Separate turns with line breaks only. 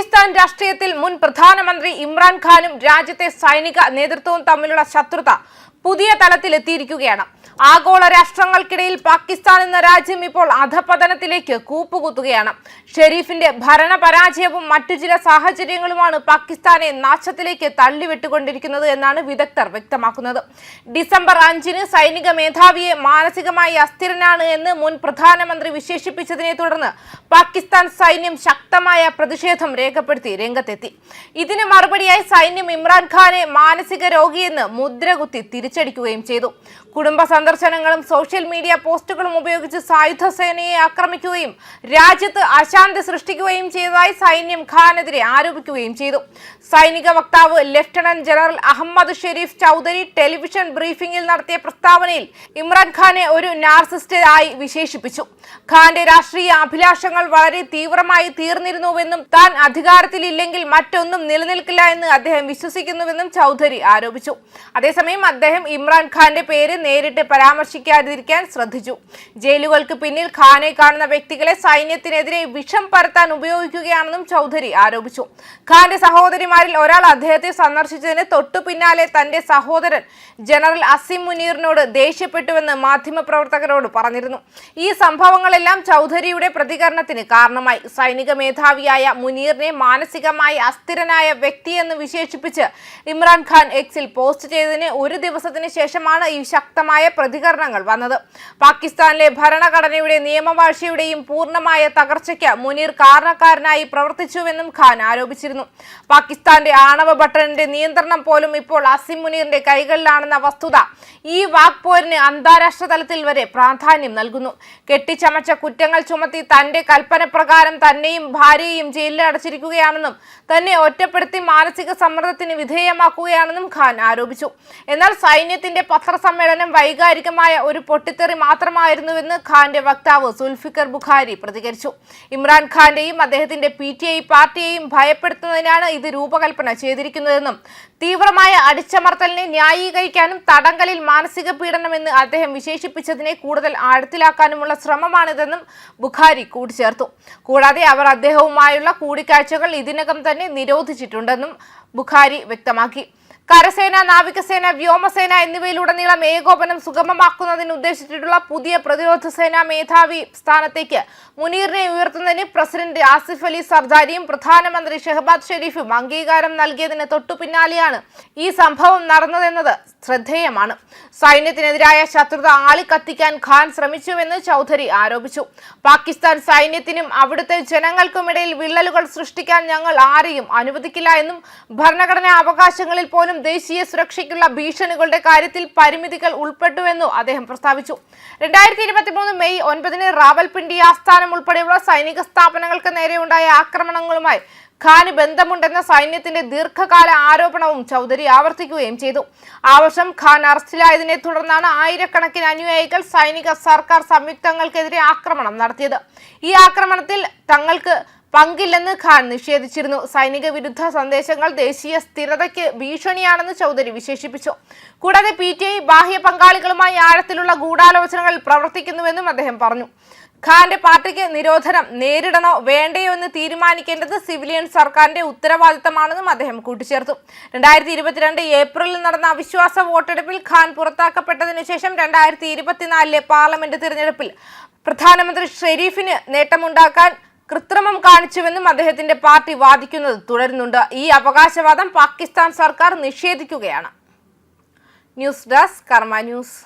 പാകിസ്ഥാൻ രാഷ്ട്രീയത്തിൽ മുൻ പ്രധാനമന്ത്രി ഇമ്രാൻഖാനും രാജ്യത്തെ സൈനിക നേതൃത്വവും തമ്മിലുള്ള ശത്രുത പുതിയ തലത്തിലെത്തിയിരിക്കുകയാണ്. ആഗോള രാഷ്ട്രങ്ങൾക്കിടയിൽ പാകിസ്ഥാൻ എന്ന രാജ്യം ഇപ്പോൾ അധപതനത്തിലേക്ക് കൂപ്പുകുത്തുകയാണ്. ഷെരീഫിന്റെ ഭരണ പരാജയവും മറ്റു ചില സാഹചര്യങ്ങളുമാണ് പാകിസ്ഥാനെ നാശത്തിലേക്ക് തള്ളിവിട്ടുകൊണ്ടിരിക്കുന്നത് എന്നാണ് വിദഗ്ധർ വ്യക്തമാക്കുന്നത്. ഡിസംബർ അഞ്ചിന് സൈനിക മേധാവിയെ മാനസികമായി അസ്ഥിരനാണ് എന്ന് മുൻ പ്രധാനമന്ത്രി വിശേഷിപ്പിച്ചതിനെ തുടർന്ന് പാകിസ്ഥാൻ സൈന്യം ശക്തമായ പ്രതിഷേധം രേഖപ്പെടുത്തി രംഗത്തെത്തി. ഇതിന് മറുപടിയായി സൈന്യം ഇമ്രാൻഖാനെ മാനസിക രോഗിയെന്ന് മുദ്രകുത്തി തിരിച്ചടിക്കുകയും ചെയ്തു. കുടുംബ സന്ദർശനങ്ങളും സോഷ്യൽ മീഡിയ പോസ്റ്റുകളും ഉപയോഗിച്ച് സായുധ സേനയെ ആക്രമിക്കുകയും രാജ്യത്ത് അശാന്തി സൃഷ്ടിക്കുകയും ചെയ്തതായി സൈന്യം ഖാനെതിരെ ആരോപിക്കുകയും ചെയ്തു. സൈനിക വക്താവ് lieutenant general Ahmed Sharif Chaudhry television ബ്രീഫിംഗിൽ നടത്തിയ പ്രസ്താവനയിൽ ഇമ്രാൻഖാനെ ഒരു നാർസിസ്റ്റ് ആയി വിശേഷിപ്പിച്ചു. ഖാന്റെ രാഷ്ട്രീയ അഭിലാഷങ്ങൾ വളരെ തീവ്രമായി തീർന്നിരുന്നുവെന്നും താൻ അധികാരത്തിലില്ലെങ്കിൽ മറ്റൊന്നും നിലനിൽക്കില്ല എന്ന് അദ്ദേഹം വിശ്വസിക്കുന്നുവെന്നും ചൌധരി ആരോപിച്ചു. അതേസമയം അദ്ദേഹം ഇമ്രാൻഖാന്റെ പേര് നേരിട്ട് പരാമർശിക്കാതിരിക്കാൻ ശ്രദ്ധിച്ചു. ജയിലുകൾക്ക് പിന്നിൽ ഖാനെ കാണുന്ന വ്യക്തികളെ സൈന്യത്തിനെതിരെ വിഷം പരത്താൻ ഉപയോഗിക്കുകയാണെന്നും ചൗധരി ആരോപിച്ചു. ഖാന്റെ സഹോദരിമാരിൽ ഒരാൾ അദ്ദേഹത്തെ സന്ദർശിച്ചതിന് തൊട്ടു പിന്നാലെ തന്റെ സഹോദരൻ ജനറൽ അസിം മുനീറിനോട് ദേഷ്യപ്പെട്ടുവെന്ന് മാധ്യമപ്രവർത്തകരോട് പറഞ്ഞിരുന്നു. ഈ സംഭവങ്ങളെല്ലാം ചൗധരിയുടെ പ്രതികരണത്തിന് കാരണമായി. സൈനിക മേധാവിയായ മുനീറിനെ മാനസികമായി അസ്ഥിരനായ വ്യക്തിയെന്ന് വിശേഷിപ്പിച്ച് ഇമ്രാൻഖാൻ എക്സിൽ പോസ്റ്റ് ചെയ്തതിന് ഒരു ദിവസത്തിന് ശേഷമാണ് ഈ ശക്തമായ പ്രതികരണങ്ങൾ വന്നത്. പാകിസ്ഥാനിലെ ഭരണഘടനയുടെ നിയമവാഴ്ചയുടെയും പൂർണമായ തകർച്ചയ്ക്ക് മുനീർ കാരണക്കാരനായി പ്രവർത്തിച്ചുവെന്നും ഖാൻ ആരോപിച്ചിരുന്നു. പാകിസ്ഥാന്റെ ആണവ ബട്ടണിന്റെ നിയന്ത്രണം പോലും ഇപ്പോൾ അസിം മുനീറിന്റെ കൈകളിലാണെന്ന വസ്തുത ഈ വാക്പോരിന് അന്താരാഷ്ട്ര തലത്തിൽ വരെ പ്രാധാന്യം നൽകുന്നു. കെട്ടിച്ചമച്ച കുറ്റങ്ങൾ ചുമത്തി തന്റെ കൽപ്പന പ്രകാരം തന്നെയും ഭാര്യയെയും ജയിലിൽ അടച്ചിരിക്കുകയാണെന്നും തന്നെ ഒറ്റപ്പെടുത്തി മാനസിക സമ്മർദ്ദത്തിന് വിധേയമാക്കുകയാണെന്നും ഖാൻ ആരോപിച്ചു. എന്നാൽ സൈന്യത്തിന്റെ പത്രസമ്മേളനം വൈകാരികമായ ഒരു പൊട്ടിത്തെറി മാത്രമായിരുന്നുവെന്ന് ഖാന്റെ വക്താവ് സുൽഫിക്കർ ബുഖാരി പ്രതികരിച്ചു. ഇമ്രാൻഖാന്റെയും അദ്ദേഹത്തിന്റെ പി ടി ഐ പാർട്ടിയെയും ഭയപ്പെടുത്തുന്നതിനാണ് ഇത് രൂപകൽപ്പന ചെയ്തിരിക്കുന്നതെന്നും തീവ്രമായ അടിച്ചമർത്തലിനെ ന്യായീകരിക്കാനും തടങ്കലിൽ മാനസിക പീഡനമെന്ന് അദ്ദേഹം വിശേഷിപ്പിച്ചതിനെ കൂടുതൽ ആഴത്തിലാക്കാനുമുള്ള ശ്രമമാണിതെന്നും ബുഖാരി കൂട്ടിച്ചേർത്തു. കൂടാതെ അവർ അദ്ദേഹവുമായുള്ള കൂടിക്കാഴ്ചകൾ ഇതിനകം തന്നെ നിരോധിച്ചിട്ടുണ്ടെന്നും ബുഖാരി വ്യക്തമാക്കി. കരസേന നാവികസേന വ്യോമസേന എന്നിവയിലുടനീളം ഏകോപനം സുഗമമാക്കുന്നതിന് ഉദ്ദേശിച്ചിട്ടുള്ള പുതിയ പ്രതിരോധ സേനാ മേധാവി സ്ഥാനത്തേക്ക് മുനീറിനെ ഉയർത്തുന്നതിന് പ്രസിഡന്റ് ആസിഫ് അലി സർദാരിയും പ്രധാനമന്ത്രി ഷെഹബാദ് ഷെരീഫും അംഗീകാരം നൽകിയതിന് തൊട്ടു പിന്നാലെയാണ് ഈ സംഭവം നടന്നതെന്നത് ശ്രദ്ധേയമാണ്. സൈന്യത്തിനെതിരായ ശത്രുത ആളിക്കത്തിക്കാൻ ഖാൻ ശ്രമിച്ചുവെന്ന് ചൗധരി ആരോപിച്ചു. പാകിസ്ഥാൻ സൈന്യത്തിനും അവിടുത്തെ ജനങ്ങൾക്കുമിടയിൽ വിള്ളലുകൾ സൃഷ്ടിക്കാൻ ഞങ്ങൾ ആരെയും അനുവദിക്കില്ല എന്നും ഭരണഘടനാ അവകാശങ്ങളിൽ പോലും ദേശീയ സുരക്ഷയ്ക്കുള്ള ഭീഷണികളുടെ കാര്യത്തിൽ പരിമിതികൾ ഉൾപ്പെട്ടുവെന്നും അദ്ദേഹം പ്രസ്താവിച്ചു. രണ്ടായിരത്തി ഇരുപത്തി മൂന്ന് മെയ് ഒൻപതിന് റാവൽപിണ്ടി ആസ്ഥാനം ഉൾപ്പെടെയുള്ള സൈനിക സ്ഥാപനങ്ങൾക്ക് നേരെയുണ്ടായ ആക്രമണങ്ങളുമായി ഖാന് ബന്ധമുണ്ടെന്ന സൈന്യത്തിന്റെ ദീർഘകാല ആരോപണവും ചൗധരി ആവർത്തിക്കുകയും ചെയ്തു. ആ വർഷം ഖാൻ അറസ്റ്റിലായതിനെ തുടർന്നാണ് ആയിരക്കണക്കിന് അനുയായികൾ സൈനിക സർക്കാർ സംയുക്തങ്ങൾക്കെതിരെ ആക്രമണം നടത്തിയത്. ഈ ആക്രമണത്തിൽ തങ്ങൾക്ക് പങ്കില്ലെന്ന് ഖാൻ നിഷേധിച്ചിരുന്നു. സൈനിക വിരുദ്ധ സന്ദേശങ്ങൾ ദേശീയ സ്ഥിരതയ്ക്ക് ഭീഷണിയാണെന്ന് ചൗധരി വിശേഷിപ്പിച്ചു. കൂടാതെ പി ടി ഐ ബാഹ്യ പങ്കാളികളുമായി ആഴത്തിലുള്ള ഗൂഢാലോചനകൾ പ്രവർത്തിക്കുന്നുവെന്നും അദ്ദേഹം പറഞ്ഞു. ഖാന്റെ പാർട്ടിക്ക് നിരോധനം നേരിടണോ വേണ്ടയോ എന്ന് തീരുമാനിക്കേണ്ടത് സിവിലിയൻ സർക്കാരിന്റെ ഉത്തരവാദിത്തമാണെന്നും അദ്ദേഹം കൂട്ടിച്ചേർത്തു. രണ്ടായിരത്തി ഇരുപത്തിരണ്ട് ഏപ്രിലിൽ നടന്ന അവിശ്വാസ വോട്ടെടുപ്പിൽ ഖാൻ പുറത്താക്കപ്പെട്ടതിനു ശേഷം രണ്ടായിരത്തി ഇരുപത്തിനാലിലെ പാർലമെന്റ് തിരഞ്ഞെടുപ്പിൽ പ്രധാനമന്ത്രി ഷെരീഫിന് നേട്ടമുണ്ടാക്കാൻ കൃത്രിമം കാണിച്ചുവെന്നും അദ്ദേഹത്തിന്റെ പാർട്ടി വാദിക്കുന്നത് തുടരുന്നുണ്ട്. ഈ അവകാശവാദം പാകിസ്ഥാൻ സർക്കാർ നിഷേധിക്കുകയാണ്. News desk Karma news.